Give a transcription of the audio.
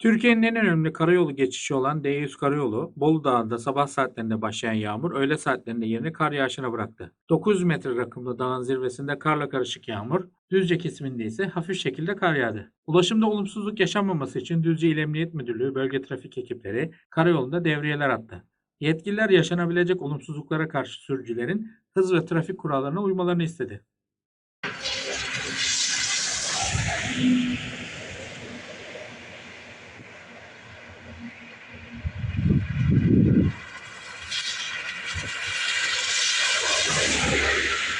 Türkiye'nin en önemli karayolu geçişi olan D100 Karayolu, Bolu Dağı'nda sabah saatlerinde başlayan yağmur öğle saatlerinde yerini kar yağışına bıraktı. 900 metre rakımlı dağın zirvesinde karla karışık yağmur, Düzce kesiminde ise hafif şekilde kar yağdı. Ulaşımda olumsuzluk yaşanmaması için Düzce İl Emniyet Müdürlüğü bölge trafik ekipleri karayolunda devriyeler attı. Yetkililer yaşanabilecek olumsuzluklara karşı sürücülerin hız ve trafik kurallarına uymalarını istedi. はい。